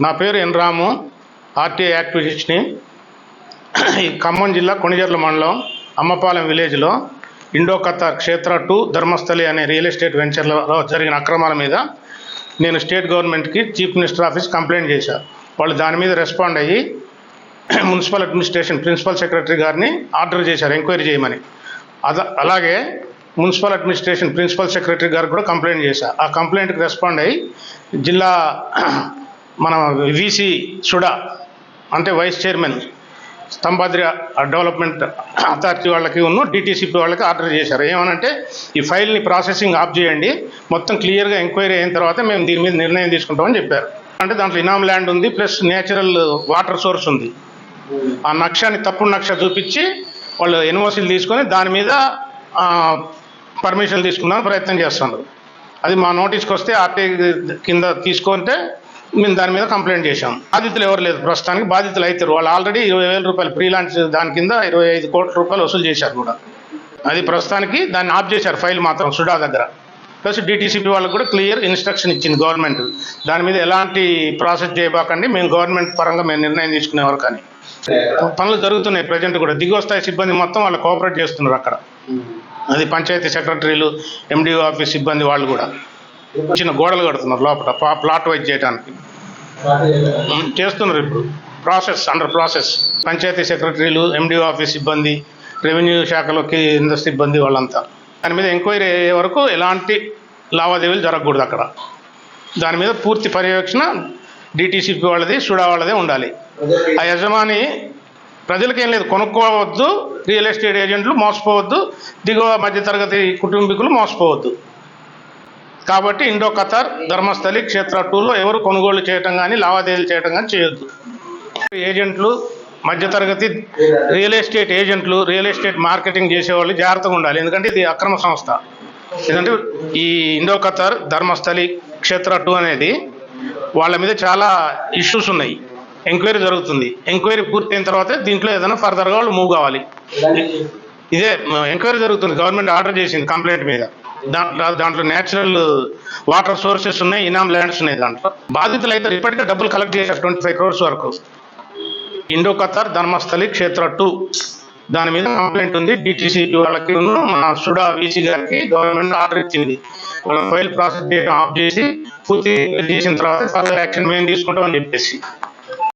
నా పేరు ఎన్ రాము ఆర్టీఐ యాక్టివిస్ట్ని ఈ ఖమ్మం జిల్లా కొణిజర్ల మండలం అమ్మపాలెం విలేజ్లో ఇండో ఖతార్ క్షేత్ర టూ ధర్మస్థలి అనే రియల్ ఎస్టేట్ వెంచర్లలో జరిగిన అక్రమాల మీద నేను స్టేట్ గవర్నమెంట్కి చీఫ్ మినిస్టర్ ఆఫీస్ కంప్లైంట్ చేశాను వాళ్ళు దాని మీద రెస్పాండ్ అయ్యి మున్సిపల్ అడ్మినిస్ట్రేషన్ ప్రిన్సిపల్ సెక్రటరీ గారిని ఆర్డర్ చేశారు ఎంక్వైరీ చేయమని. అద అలాగే మున్సిపల్ అడ్మినిస్ట్రేషన్ ప్రిన్సిపల్ సెక్రటరీ గారు కూడా కంప్లైంట్ చేశారు ఆ కంప్లైంట్కి రెస్పాండ్ అయ్యి జిల్లా మన వీసీ సుడా అంటే vice chairman Stambhadri development authority వాళ్ళకి ఉన్న డిటీసీపీ వాళ్ళకి ఆర్డర్ చేశారు. ఏమనంటే ఈ ఫైల్ని ప్రాసెసింగ్ ఆఫ్ చేయండి మొత్తం క్లియర్గా ఎంక్వైరీ అయిన తర్వాత మేము దీని మీద నిర్ణయం తీసుకుంటామని చెప్పారు. అంటే దాంట్లో ఇనామ్ ల్యాండ్ ఉంది ప్లస్ నేచురల్ వాటర్ సోర్స్ ఉంది. ఆ నక్షాన్ని తప్పుడు నక్ష చూపించి వాళ్ళు ఎన్ఓసీలు తీసుకొని దాని మీద పర్మిషన్ తీసుకుందామని ప్రయత్నం చేస్తున్నారు. అది మా నోటీస్కి వస్తే ఆర్టీ కింద తీసుకుంటే మేము దాని మీద కంప్లైంట్ చేశాం. బాధితులు ఎవరు లేదు ప్రస్తుతానికి బాధితులు అవుతారు వాళ్ళు ఆల్రెడీ ఇరవై వేల రూపాయలు ఫ్రీ లాంచ్ దాని కింద ఇరవై ఐదు కోట్ల రూపాయలు వసూలు చేశారు కూడా. అది ప్రస్తుతానికి దాన్ని ఆఫ్ చేశారు. ఫైల్ మాత్రం సుడా దగ్గర. ప్లస్ డిటీసీపీ వాళ్ళకి కూడా క్లియర్ ఇన్స్ట్రక్షన్ ఇచ్చింది గవర్నమెంట్. దాని మీద ఎలాంటి ప్రాసెస్ చేయబాకండి. మేము గవర్నమెంట్ పరంగా మేము నిర్ణయం తీసుకునేవారు కానీ పనులు జరుగుతున్నాయి ప్రజెంట్ కూడా. దిగువ స్థాయి సిబ్బంది మొత్తం వాళ్ళు కోఆపరేట్ చేస్తున్నారు అక్కడ. అది పంచాయతీ సెక్రటరీలు ఎండిఓ ఆఫీస్ సిబ్బంది వాళ్ళు కూడా. చిన్న గోడలు కడుతున్నారు లోపల ప్లాట్ వైజ్ చేయడానికి చేస్తున్నారు ఇప్పుడు. ప్రాసెస్ అండర్ ప్రాసెస్ పంచాయతీ సెక్రటరీలు ఎండిఓ ఆఫీస్ సిబ్బంది రెవెన్యూ శాఖలో కింద సిబ్బంది వాళ్ళంతా. దాని మీద ఎంక్వైరీ అయ్యే వరకు ఎలాంటి లావాదేవీలు జరగకూడదు అక్కడ. దాని మీద పూర్తి పర్యవేక్షణ డిటీసీపీ వాళ్ళది సుడా వాళ్ళదే ఉండాలి. ఆ యజమాని ప్రజలకేం లేదు కొనుక్కోవద్దు రియల్ ఎస్టేట్ ఏజెంట్లు మోసపోవద్దు దిగువ మధ్యతరగతి కుటుంబీకులు మోసపోవద్దు. కాబట్టి ఇండో ఖతార్ ధర్మస్థలి క్షేత్ర టూలో ఎవరు కొనుగోలు చేయటం కానీ లావాదేవీలు చేయటం కానీ చేయొద్దు. ఏజెంట్లు మధ్యతరగతి రియల్ ఎస్టేట్ ఏజెంట్లు రియల్ ఎస్టేట్ మార్కెటింగ్ చేసేవాళ్ళు జాగ్రత్తగా ఉండాలి. ఎందుకంటే ఇది అక్రమ సంస్థ. ఎందుకంటే ఈ ఇండో ఖతార్ ధర్మస్థలి క్షేత్ర టూ అనేది వాళ్ళ మీద చాలా ఇష్యూస్ ఉన్నాయి. ఎంక్వైరీ జరుగుతుంది. ఎంక్వైరీ పూర్తయిన తర్వాత దీంట్లో ఏదైనా ఫర్దర్గా వాళ్ళు మూవ్ కావాలి. ఇదే ఎంక్వైరీ జరుగుతుంది. గవర్నమెంట్ ఆర్డర్ చేసింది కంప్లైంట్ మీద. దాంట్లో దాంట్లో నేచురల్ వాటర్ సోర్సెస్ ఉన్నాయి ఇనామ్ ల్యాండ్స్ ఉన్నాయి దాంట్లో. బాధితులు అయితే ఇప్పటికే డబ్బులు కలెక్ట్ చేశారు ట్వంటీ ఫైవ్ క్రోర్స్ వరకు. ఇండో ఖతార్ ధర్మస్థలి క్షేత్ర టూ. దాని మీద కంప్లైంట్ ఉంది డిటీసీ వాళ్ళకి మన సుడా వీసీ గారికి గవర్నమెంట్ ఆర్డర్ ఇచ్చింది. వాళ్ళ ఫైల్ ప్రాసెస్ చేయడం ఆఫ్ చేసి పూర్తి చేసిన తర్వాత ఫర్దర్ యాక్షన్ మేము తీసుకుంటామని చెప్పేసి.